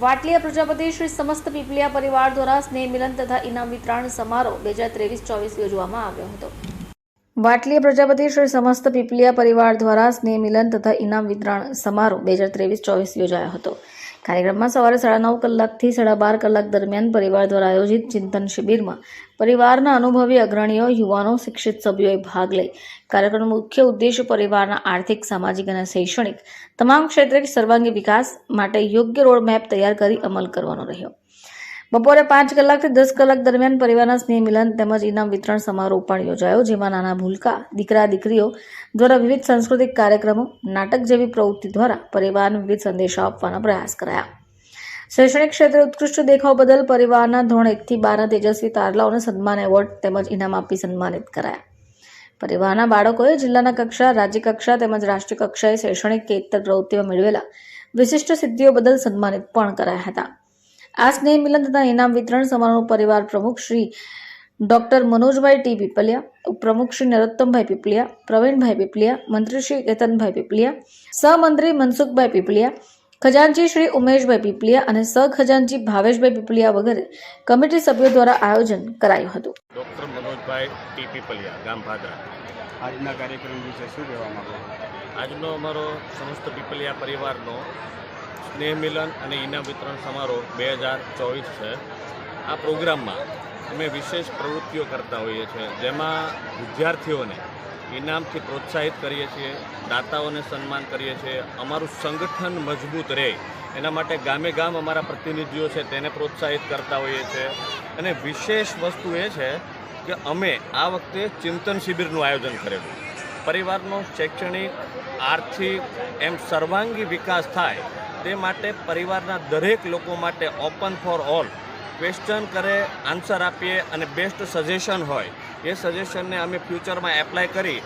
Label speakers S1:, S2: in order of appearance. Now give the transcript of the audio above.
S1: વાટલીયા પ્રજાપતિ શ્રી સમસ્ત પીપલિયા પરિવાર દ્વારા સ્નેહ મિલન તથા ઇનામ વિતરણ સમારોહ બે હજાર ત્રેવીસ ચોવીસ યોજવામાં આવ્યો હતો. વાટલીયા પ્રજાપતિ શ્રી સમસ્ત પીપલિયા પરિવાર દ્વારા સ્નેહ મિલન તથા ઇનામ વિતરણ સમારોહ બે હજાર ત્રેવીસ ચોવીસ યોજાયો હતો. કાર્યક્રમમાં સવારે સાડા નવ કલાકથી સાડા બાર કલાક દરમિયાન પરિવાર દ્વારા આયોજિત ચિંતન શિબિરમાં પરિવારના અનુભવી અગ્રણીઓ, યુવાનો, શિક્ષિત સભ્યોએ ભાગ લઈ. કાર્યક્રમનો મુખ્ય ઉદ્દેશ પરિવારના આર્થિક, સામાજિક અને શૈક્ષણિક તમામ ક્ષેત્રે સર્વાંગી વિકાસ માટે યોગ્ય રોડ મેપ તૈયાર કરી અમલ કરવાનો રહ્યો. બપોરે પાંચ કલાકથી દસ કલાક દરમિયાન પરિવારના સ્નેહ મિલન તેમજ ઇનામ વિતરણ સમારોહ પણ યોજાયો, જેમાં નાના ભૂલકા, દીકરા, દીકરીઓ દ્વારા વિવિધ સાંસ્કૃતિક કાર્યક્રમો, નાટક જેવી પ્રવૃત્તિ દ્વારા પરિવારને વિવિધ સંદેશા આપવાના પ્રયાસ કરાયા. શૈક્ષણિક ક્ષેત્રે ઉત્કૃષ્ટ દેખાવ બદલ પરિવારના ધોરણ એકથી બારના તેજસ્વી તારલાઓને સન્માન એવોર્ડ તેમજ ઇનામ આપી સન્માનિત કરાયા. પરિવારના બાળકોએ જિલ્લાના કક્ષા, રાજ્ય કક્ષા તેમજ રાષ્ટ્રીય કક્ષાએ શૈક્ષણિક કે ઇતર પ્રવૃત્તિઓ મેળવેલા વિશિષ્ટ સિદ્ધિઓ બદલ સન્માનિત પણ કરાયા હતા. આ સ્નેહ મિલન તથા ઇનામ વિતરણ સમારોહ પરિવાર પ્રમુખ શ્રી ડોક્ટર મનોજભાઈ ટી. પીપલિયા ઉપપ્રમુખ શ્રી નરોત્તમભાઈ પીપલિયા પ્રવીણભાઈ પીપલિયા મંત્રી શ્રી કેતનભાઈ પીપલિયા સહમંત્રી મનસુખભાઈ પીપલિયા ખજાનચી શ્રી ઉમેશભાઈ પીપલિયા અને સહખજાનચી ભાવેશભાઈ પીપલિયા વગેરે કમિટી સભ્યો દ્વારા આયોજન કરાયું હતું.
S2: Doctor Manojbhai T. પીપલિયા ગામ ભાદરા.
S3: આજના કાર્યક્રમ વિશે શું કહેવા માંગો
S2: આજનો અમારો સમસ્ત પીપલિયા પરિવારનો સ્નેહ મિલન અને ઇનામ વિતરણ સમારોહ બે હજાર ચોવીસ છે. આ પ્રોગ્રામમાં અમે વિશેષ પ્રવૃત્તિઓ કરતા હોઈએ છીએ, જેમાં વિદ્યાર્થીઓને ઇનામથી પ્રોત્સાહિત કરીએ છીએ, દાતાઓને સન્માન કરીએ છીએ, અમારું સંગઠન મજબૂત રહે, એના માટે ગામે ગામ અમારા પ્રતિનિધિઓ છે તેને પ્રોત્સાહિત કરતા હોઈએ છીએ. અને વિશેષ વસ્તુ એ છે કે અમે આ વખતે ચિંતન શિબિરનું આયોજન કરેલું. પરિવારનો શૈક્ષણિક, આર્થિક એમ સર્વાંગી વિકાસ થાય તે માટે પરિવારના દરેક લોકો માટે ઓપન ફોર ઓલ ક્વેશ્ચન કરે આન્સર આપીએ અને બેસ્ટ સજેશન હોય. એ સજેશનને અમે ફ્યુચરમાં એપ્લાય કરી.